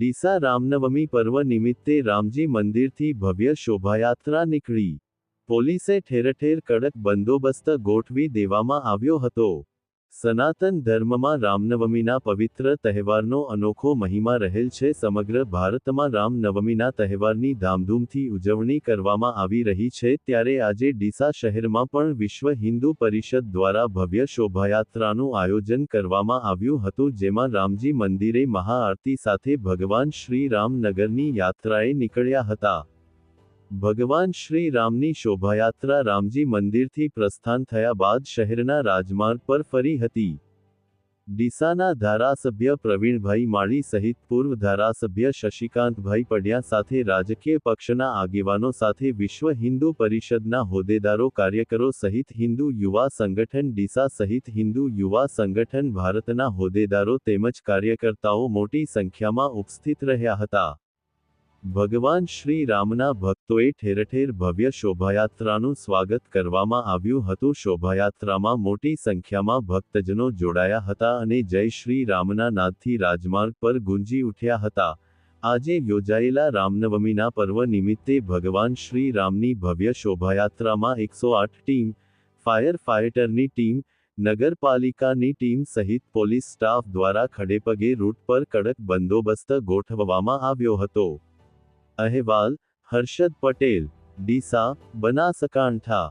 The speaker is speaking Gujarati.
ડીસા રામનવમી પર્વ નિમિત્તે રામજી મંદિરથી ભવ્ય શોભાયાત્રા નીકળી. પોલીસે ઠેરઠેર કડક બંદોબસ્ત ગોઠવી દેવામાં આવ્યો હતો. સનાતન ધર્મમાં રામનવમીના પવિત્ર તહેવારનો અનોખો મહિમા રહેલ છે. સમગ્ર ભારતમાં રામનવમીના તહેવારની ધામધૂમથી ઉજવણી કરવામાં આવી રહી છે. ત્યારે આજે ડીસા શહેરમાં પણ વિશ્વ હિન્દુ પરિષદ દ્વારા ભવ્ય શોભાયાત્રાનું આયોજન કરવામાં આવ્યું હતું, જેમાં રામજી મંદિરે મહાઆરતી સાથે ભગવાન શ્રી રામનગરની યાત્રાએ નીકળ્યા હતા. ભગવાન શ્રી રામની શોભાયાત્રા રામજી મંદિરથી પ્રસ્થાન થયા બાદ શહેરના રાજમાર્ગ પર ફરી હતી. ડીસાના ધારાસભ્ય પ્રવીણભાઈ માળી સહિત પૂર્વ ધારાસભ્ય શશિકાંતભાઈ પડિયા સાથે રાજકીય પક્ષના આગેવાનો સાથે વિશ્વ હિન્દુ પરિષદના હોદ્દેદારો કાર્યકરો સહિત હિન્દુ યુવા સંગઠન ડીસા સહિત હિન્દુ યુવા સંગઠન ભારતના હોદ્દેદારો તેમજ કાર્યકર્તાઓ મોટી સંખ્યામાં ઉપસ્થિત રહ્યા હતા. ભગવાન શ્રી રામના ભક્તોએ ઠેરઠેર ભવ્ય શોભાયાત્રાનું સ્વાગત કરવામાં આવ્યું હતું. શોભાયાત્રામાં મોટી સંખ્યામાં ભક્તજનો જોડાયા હતા અને જય શ્રી રામના નાદથી રાજમાર્ગ પર ગુંજી ઉઠ્યા હતા. આજે યોજાયેલા રામનવમીના પર્વ નિમિત્તે ભગવાન શ્રી રામની ભવ્ય શોભાયાત્રામાં એકસો આઠ ટીમ, ફાયર ફાઇટરની ટીમ, નગરપાલિકાની ટીમ સહિત પોલીસ સ્ટાફ દ્વારા ખડેપગે રૂટ પર કડક બંદોબસ્ત ગોઠવવામાં આવ્યો હતો. અહેવાલ હર્ષદ પટેલ ડીસા બનાસકાંઠા.